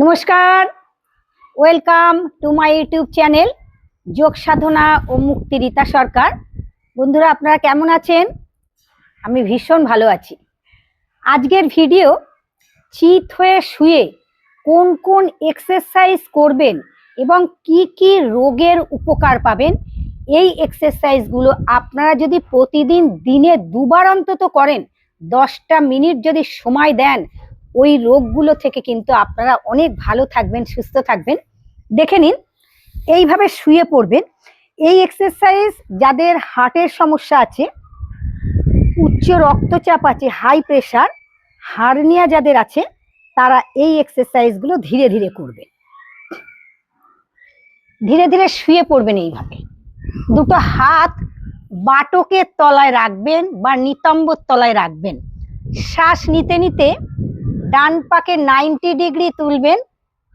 নমস্কার। Welcome to my YouTube channel Yog Sadhana ও মুক্তি রীতা সরকার বন্ধুরা, আপনারা কেমন আছেন? আমি ভীষণ ভালো আছি। আজকের ভিডিও চিত হয়ে শুয়ে কোন কোন এক্সারসাইজ করবেন এবং কি কি রোগের উপকার পাবেন, এই এক্সারসাইজগুলো আপনারা যদি প্রতিদিন দিনে দুবার অন্তত করেন, দশটা মিনিট যদি সময় দেন ওই রোগগুলো থেকে কিন্তু আপনারা অনেক ভালো থাকবেন, সুস্থ থাকবেন। দেখে নিন, এইভাবে শুয়ে পড়বেন। এই এক্সারসাইজ যাদের হার্টের সমস্যা আছে, উচ্চ রক্তচাপ আছে হাই প্রেশার হার্নিয়া যাদের আছে, তারা এই এক্সারসাইজগুলো ধীরে ধীরে করবে ধীরে ধীরে শুয়ে পড়বেন এইভাবে। দুটো হাত বাটকের তলায় রাখবেন বা নিতম্বর তলায় রাখবেন। শ্বাস নিতে নিতে ডান পাকে নাইনটি ডিগ্রি তুলবেন,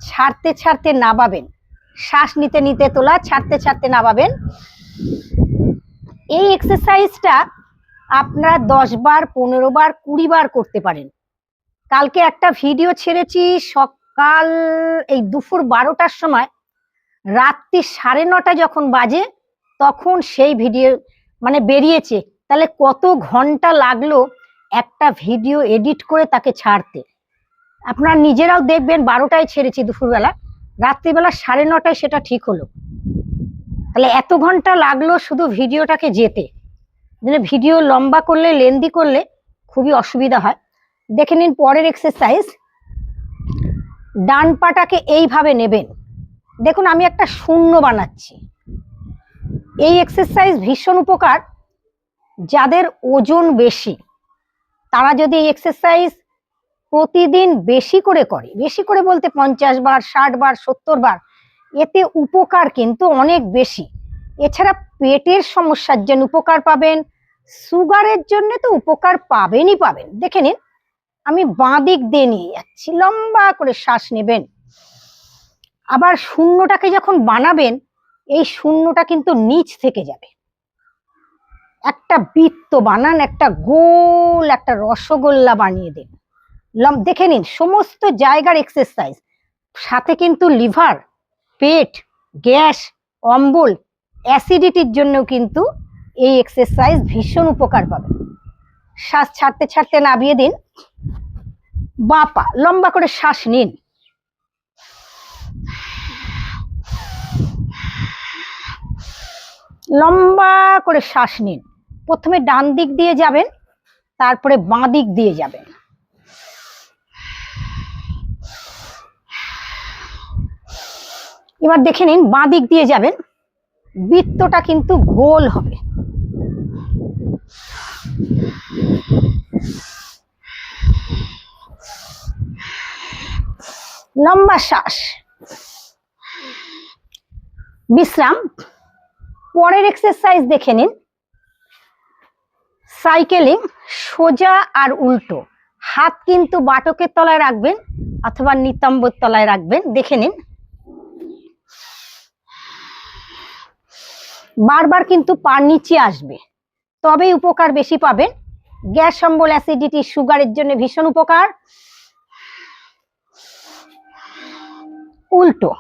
ছাড়তে ছাড়তে নাবাবেন শ্বাস নিতে নিতে তোলা, ছাড়তে ছাড়তে নাবাবেন এই এক্সারসাইজটা আপনারা দশ বার, পনেরো বার, কুড়ি বার করতে পারেন। কালকে একটা ভিডিও ছেড়েছি, সকাল, এই দুপুর বারোটার সময়, রাত্রি সাড়ে নটা যখন বাজে, তখন সেই ভিডিও মানে বেরিয়েছে। তাহলে কত ঘণ্টা লাগল একটা ভিডিও এডিট করে তাকে ছাড়তে? আপনারা নিজেরাও দেখবেন বারোটায় ছেড়েছি দুপুরবেলা, রাত্রিবেলা সাড়ে নটায় সেটা ঠিক হলো। তাহলে এত ঘণ্টা লাগল শুধু ভিডিওটাকে যেতে। মানে ভিডিও লম্বা করলে, লেন্দি করলে খুবই অসুবিধা হয়। দেখে নিন পরের এক্সারসাইজ ডান পাটাকে এইভাবে নেবেন। দেখুন, আমি একটা শূন্য বানাচ্ছি। এই এক্সারসাইজ ভীষণ উপকার। যাদের ওজন বেশি, তারা যদি এই এক্সারসাইজ প্রতিদিন বেশি করে করে, বেশি করে বলতে পঞ্চাশ বার, ষাট বার, সত্তর বার, এতে উপকার কিন্তু অনেক বেশি। এছাড়া পেটের সমস্যার জন্য উপকার পাবেন, সুগারের জন্য তো উপকার পাবেনই পাবেন। দেখে নিন, আমি বাঁ দিক দিয়ে নিয়ে যাচ্ছি, লম্বা করে শ্বাস নেবেন। আবার শূন্যটাকে যখন বানাবেন, এই শূন্যটা কিন্তু নিচ থেকে যাবে। একটা বৃত্ত বানান, একটা গোল একটা রসগোল্লা বানিয়ে দিন। দেখে নিন, সমস্ত জায়গার এক্সারসাইজ সাথে কিন্তু লিভার, পেট, গ্যাস, অম্বল, অ্যাসিডিটির জন্য কিন্তু এই এক্সারসাইজ ভীষণ উপকার পাবে। শ্বাস ছাড়তে ছাড়তে নামিয়ে দিন। বাপা, লম্বা করে শ্বাস নিন। লম্বা করে শ্বাস নিন। প্রথমে ডান দিক দিয়ে যাবেন, তারপরে বাঁ দিক দিয়ে যাবেন। এবার দেখে নিন, বাঁ দিক দিয়ে যাবেন, বৃত্তটা কিন্তু গোল হবে। লম্বা শ্বাস। বিশ্রাম। পরের এক্সারসাইজ দেখে নিন। সাইকেলিং সোজা আর উল্টো। হাত কিন্তু বাটকের তলায় রাখবেন অথবা নিতম্বর তলায় রাখবেন, দেখে নিন। বারবার কিন্তু পার নিচে আসবে। তবেই উপকার বেশি পাবেন। গ্যাস অম্বল অ্যাসিডিটি, সুগারের জন্য ভীষণ উপকার। উল্টো।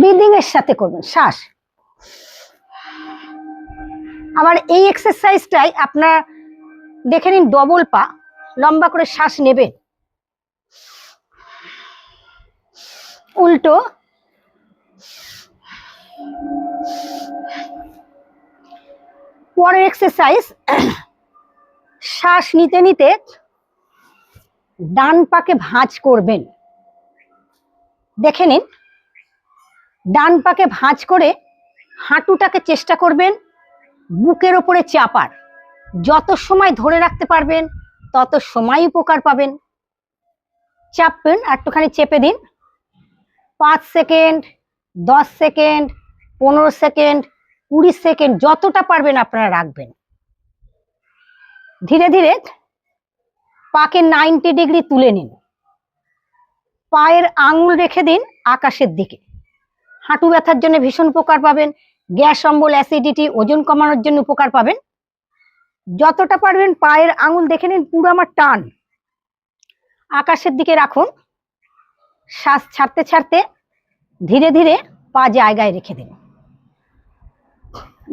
ব্রিদিং এর সাথে করবেন শ্বাস। আবার এই এক্সারসাইজটাই আপনার, দেখে নিন ডবল পা, লম্বা করে শ্বাস নেবেন। উল্টো। পরের এক্সারসাইজ শ্বাস নিতে নিতে ডান পাকে ভাঁজ করবেন। দেখে নিন, ডান পাকে ভাঁজ করে হাঁটুটাকে চেষ্টা করবেন, বুকের ওপরে চাপার। যত সময় ধরে রাখতে পারবেন, তত সময় উপকার পাবেন। চাপবেন, একটুখানি চেপে দিন। পাঁচ সেকেন্ড, দশ সেকেন্ড, পনেরো সেকেন্ড, কুড়ি সেকেন্ড, যতটা পারবেন আপনারা রাখবেন। ধীরে ধীরে পাকে নাইনটি ডিগ্রি তুলে নিন। পায়ের আঙুল রেখে দিন আকাশের দিকে। হাঁটু ব্যথার জন্য ভীষণ উপকার পাবেন, গ্যাস, অম্বল, অ্যাসিডিটি, ওজন কমানোর জন্য উপকার পাবেন। যতটা পারবেন পায়ের আঙুল দেখে নিন, পুরো আমার টান। আকাশের দিকে রাখুন শ্বাস ছাড়তে ছাড়তে ধীরে ধীরে পা জায়গায় রেখে দিন।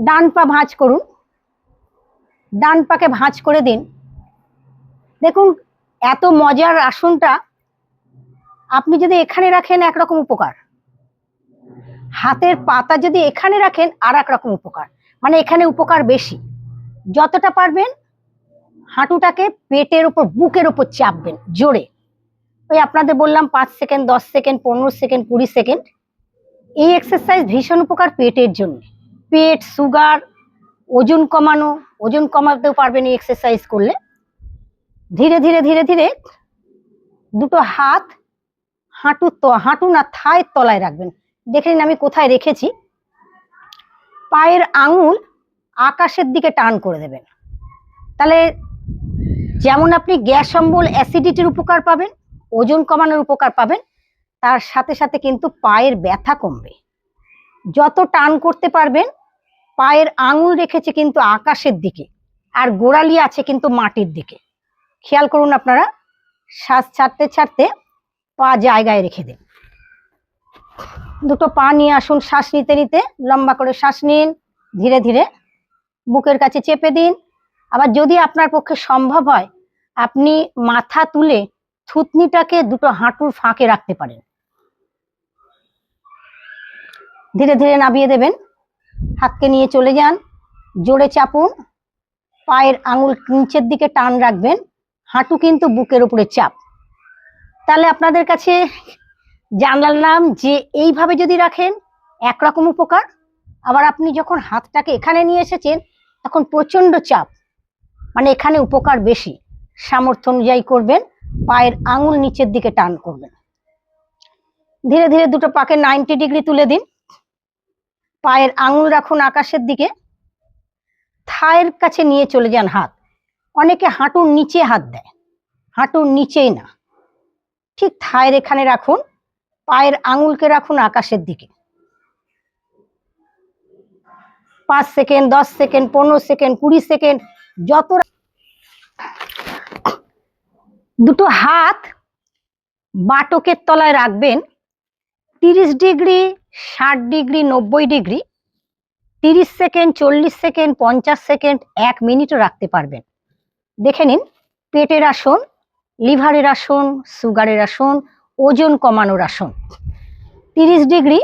ডান পা ভাঁজ করুন। ডান পাকে ভাঁজ করে দিন। দেখুন, এত মজার আসনটা আপনি যদি এখানে রাখেন একরকম উপকার। হাতের পাতা যদি এখানে রাখেন আর এক রকম উপকার। মানে এখানে উপকার বেশি। যতটা পারবেন হাঁটুটাকে পেটের উপর, বুকের উপর চাপবেন জোরে। ওই আপনাদের বললাম পাঁচ সেকেন্ড, দশ সেকেন্ড, পনেরো সেকেন্ড, কুড়ি সেকেন্ড। এই এক্সারসাইজ ভীষণ উপকার পেটের জন্য। পেট, সুগার, ওজন কমানো, ওজন কমাতেও পারবেন এই এক্সারসাইজ করলে। ধীরে ধীরে ধীরে ধীরে দুটো হাত হাঁটু তো, হাঁটু না থায়ের তলায় রাখবেন। দেখে নিন আমি কোথায় রেখেছি। পায়ের আঙুল আকাশের দিকে টান করে দেবেন। তাহলে যেমন আপনি গ্যাস অম্বল অ্যাসিডিটির উপকার পাবেন ওজন কমানোর উপকার পাবেন, তার সাথে সাথে কিন্তু পায়ের ব্যথা কমবে। যত টান করতে পারবেন, পায়ের আঙুল রেখেছে কিন্তু আকাশের দিকে, আর গোড়ালি আছে কিন্তু মাটির দিকে। খেয়াল করুন আপনারা, শ্বাস ছাড়তে ছাড়তে পা জায়গায় রেখে দিন। দুটো পা নিয়ে আসুন শ্বাস নিতে নিতে, লম্বা করে শ্বাস নিন, ধীরে ধীরে বুকের কাছে চেপে দিন। আবার যদি আপনার পক্ষে সম্ভব হয়, আপনি মাথা তুলে থুতনিটাকে দুটো হাঁটুর ফাঁকে রাখতে পারেন। ধীরে ধীরে নামিয়ে দেবেন। হাতকে নিয়ে চলে যান। জোরে চাপুন। পায়ের আঙুল নিচের দিকে টান রাখবেন। হাঁটু কিন্তু বুকের উপরে চাপ। তাহলে আপনাদের কাছে জানালাম যে এইভাবে যদি রাখেন, একরকম উপকার। আবার আপনি যখন হাতটাকে এখানে নিয়ে এসেছেন, তখন প্রচণ্ড চাপ। মানে এখানে উপকার বেশি। সামর্থ্য অনুযায়ী করবেন। পায়ের আঙুল নিচের দিকে টান করবেন। ধীরে ধীরে দুটো পাকে নাইনটি ডিগ্রি তুলে দিন। পায়ের আঙুল রাখুন আকাশের দিকে। থায়ের কাছে নিয়ে চলে যান হাত। অনেকে হাঁটুর নিচে হাত দেয়। হাঁটুর নিচেই না। ঠিক থায়ের এখানে রাখুন। পায়ের আঙুলকে রাখুন আকাশের দিকে। পাঁচ সেকেন্ড, দশ সেকেন্ড, পনেরো সেকেন্ড, কুড়ি সেকেন্ড, যত দুটো হাত বাটকের তলায় রাখবেন, তিরিশ ডিগ্রি, ষাট ডিগ্রি, নব্বই ডিগ্রি, তিরিশ সেকেন্ড, চল্লিশ সেকেন্ড, পঞ্চাশ সেকেন্ড, এক মিনিটও রাখতে পারবেন। দেখে নিন, পেটের আসন, লিভারের আসন, সুগারের আসন, ওজন কমানোর আসন। তিরিশ ডিগ্রি,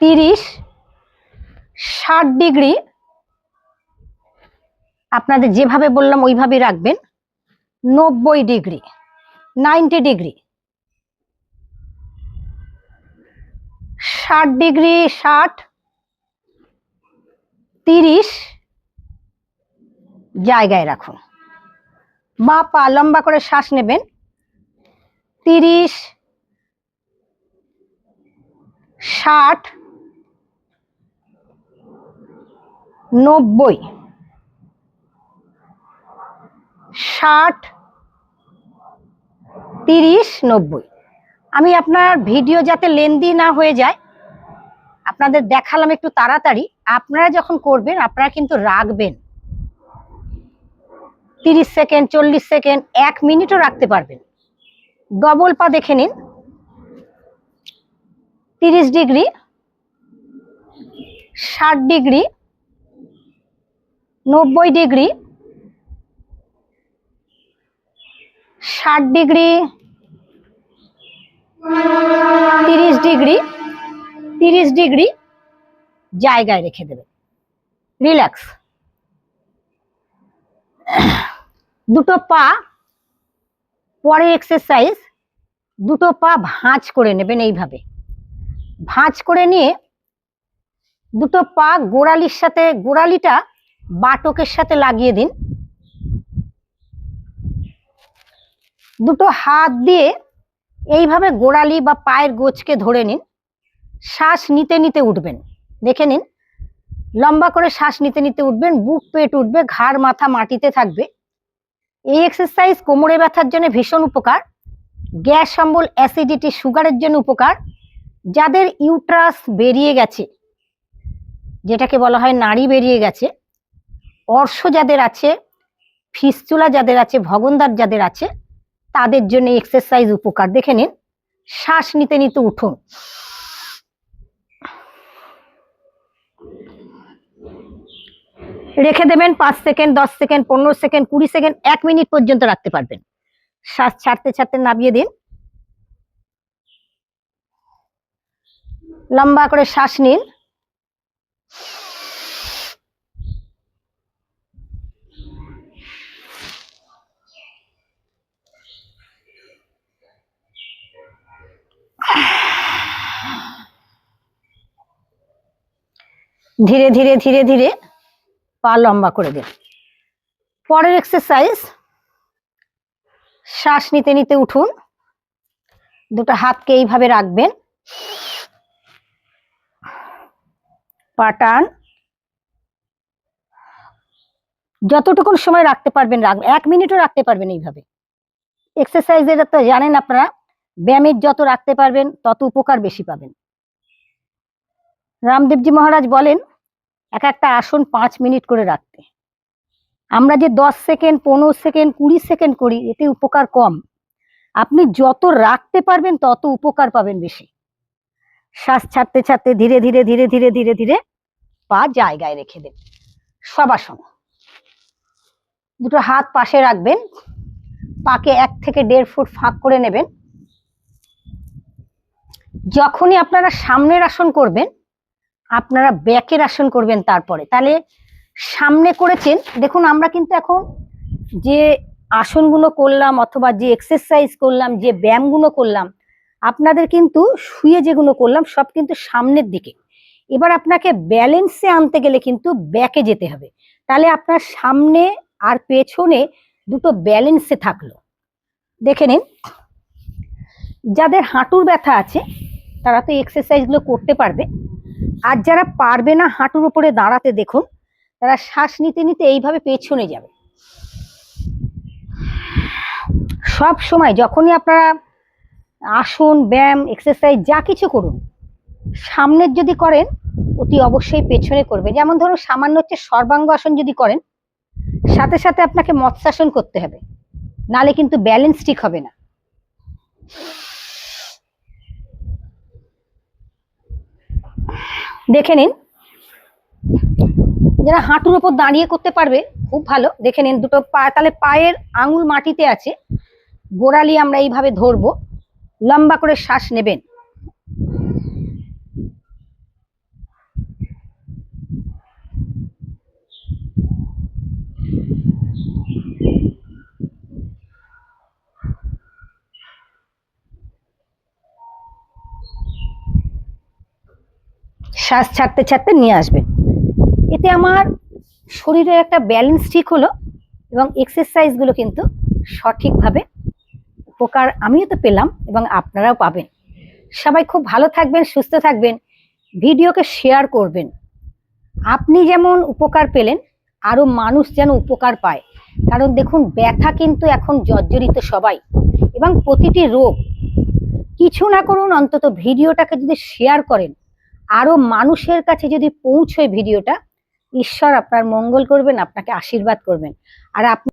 তিরিশ, ষাট ডিগ্রি, আপনাদের যেভাবে বললাম ওইভাবে রাখবেন। নব্বই ডিগ্রি, নাইনটি ডিগ্রি। ষাট ডিগ্রি ষাট, তিরিশ জায়গায় রাখুন। বা পা লম্বা করে শ্বাস নেবেন। তিরিশ, ষাট, নব্বই। ষাট, তিরিশ, নব্বই। আমি আপনার ভিডিও যাতে লেন্দি না হয়ে যায়, আপনাদের দেখালাম একটু তাড়াতাড়ি। আপনারা যখন করবেন, আপনারা কিন্তু রাখবেন। তিরিশ সেকেন্ড, চল্লিশ সেকেন্ড, এক মিনিটও রাখতে পারবেন। ডবল পা দেখে নিন। তিরিশ ডিগ্রি, ষাট ডিগ্রি, নব্বই ডিগ্রি ষাট ডিগ্রি, তিরিশ ডিগ্রি তিরিশ ডিগ্রি জায়গায় রেখে দেবে। রিল্যাক্স দুটো পা, পরে এক্সারসাইজ দুটো পা ভাঁজ করে নেবেন এইভাবে। ভাঁজ করে নিয়ে দুটো পা গোড়ালির সাথে, গোড়ালিটা বাটকের সাথে লাগিয়ে দিন। দুটো হাত দিয়ে এইভাবে গোড়ালি বা পায়ের গোছকে ধরে নিন। শ্বাস নিতে নিতে উঠবেন। দেখে নিন, লম্বা করে শ্বাস নিতে নিতে উঠবেন, বুক পেট উঠবে, ঘাড় মাথা মাটিতে থাকবে। এই এক্সারসাইজ কোমরে ব্যথার জন্য ভীষণ উপকার। গ্যাস অম্বল অ্যাসিডিটি সুগারের জন্য উপকার। যাদের ইউট্রাস বেরিয়ে গেছে, যেটাকে বলা হয় নাড়ি বেরিয়ে গেছে, অর্শ যাদের আছে, ফিস্তুলা যাদের আছে, ভগন্দার যাদের আছে তাদের জন্য এক্সারসাইজ উপকার। দেখে নিন। শ্বাস নিতে নিতে উঠুন। রেখে দেবেন পাঁচ সেকেন্ড, দশ সেকেন্ড, পনেরো সেকেন্ড, কুড়ি সেকেন্ড, এক মিনিট পর্যন্ত রাখতে পারবেন। শ্বাস ছাড়তে ছাড়তে নামিয়ে দিন। লম্বা করে শ্বাস নিন। ধীরে ধীরে ধীরে ধীরে পা লম্বা করে দিন পরের এক্সারসাইজ শ্বাস নিতে নিতে উঠুন। দুটো হাতকে এইভাবে রাখবেন। পাটান যতটুকুন সময় রাখতে পারবেন রাখবেন এক মিনিটও রাখতে পারবেন এইভাবে। এক্সারসাইজ এটা তো জানেন আপনারা, ব্যায়ামের যত রাখতে পারবেন, তত উপকার বেশি পাবেন। রামদেবজি মহারাজ বলেন এক একটা আসন পাঁচ মিনিট করে রাখতে। আমরা যে দশ সেকেন্ড, পনেরো সেকেন্ড, কুড়ি সেকেন্ড করি, এতে উপকার কম। আপনি যত রাখতে পারবেন, তত উপকার পাবেন বেশি। শ্বাস ছাড়তে ছাড়তে ধীরে ধীরে ধীরে ধীরে ধীরে ধীরে পা জায়গায় রেখে দেন। সবাসন দুটো হাত পাশে রাখবেন। পাকে এক থেকে দেড় ফুট ফাঁক করে নেবেন। যখনই আপনারা সামনের আসন করবেন আপনারা ব্যাকের আসন করবেন তারপরে। তাহলে সামনে করেছেন, দেখুন আমরা কিন্তু এখন যে আসনগুলো করলাম অথবা যে এক্সারসাইজ করলাম, যে ব্যায়ামগুলো করলাম, আপনাদের কিন্তু শুয়ে যেগুলো করলাম, সব কিন্তু সামনের দিকে। এবার আপনাকে ব্যালেন্সে আনতে গেলে কিন্তু ব্যাকে যেতে হবে। তাহলে আপনার সামনে আর পেছনে দুটো ব্যালেন্সে থাকল। দেখে নিন। যাদের হাঁটুর ব্যথা আছে, তারা তো এক্সারসাইজগুলো করতে পারবে। আর যারা পারবে না হাঁটুর উপরে দাঁড়াতে দেখুন, তারা শ্বাস নিতে নিতে এইভাবে পেছনে যাবে। সব সময় যখনই আপনারা আসন, ব্যায়াম এক্সারসাইজ যা কিছু করুন, সামনের যদি করেন, অতি অবশ্যই পেছনে করবে। যেমন ধরুন সামান্য হচ্ছে সর্বাঙ্গ আসন যদি করেন, সাথে সাথে আপনাকে মৎস্যাসন করতে হবে। নালে কিন্তু ব্যালেন্স ঠিক হবে না। দেখে নিন। যারা হাঁটুর ওপর দাঁড়িয়ে করতে পারবে, খুব ভালো। দেখে নিন, দুটো পা, তাহলে পায়ের আঙুল মাটিতে আছে। গোড়ালি আমরা এইভাবে ধরবো। লম্বা করে শ্বাস নেবেন। শ্বাস ছাড়তে ছাড়তে নিয়ে আসবেন এতে আমার শরীরের একটা ব্যালেন্স ঠিক হলো এবং এক্সারসাইজগুলো কিন্তু সঠিকভাবে উপকার আমিও তো পেলাম এবং আপনারাও পাবেন। সবাই খুব ভালো থাকবেন, সুস্থ থাকবেন, ভিডিওকে শেয়ার করবেন। আপনি যেমন উপকার পেলেন আরও মানুষ যেন উপকার পায়। কারণ দেখুন, ব্যথা কিন্তু এখন জর্জরিত সবাই এবং প্রতিটি রোগ। কিছু না করুন, অন্তত ভিডিওটাকে যদি শেয়ার করেন আরও মানুষের কাছে যদি পৌঁছয় ভিডিওটা, ঈশ্বর আপনার মঙ্গল করবেন, আপনাকে আশীর্বাদ করবেন। আর আপনি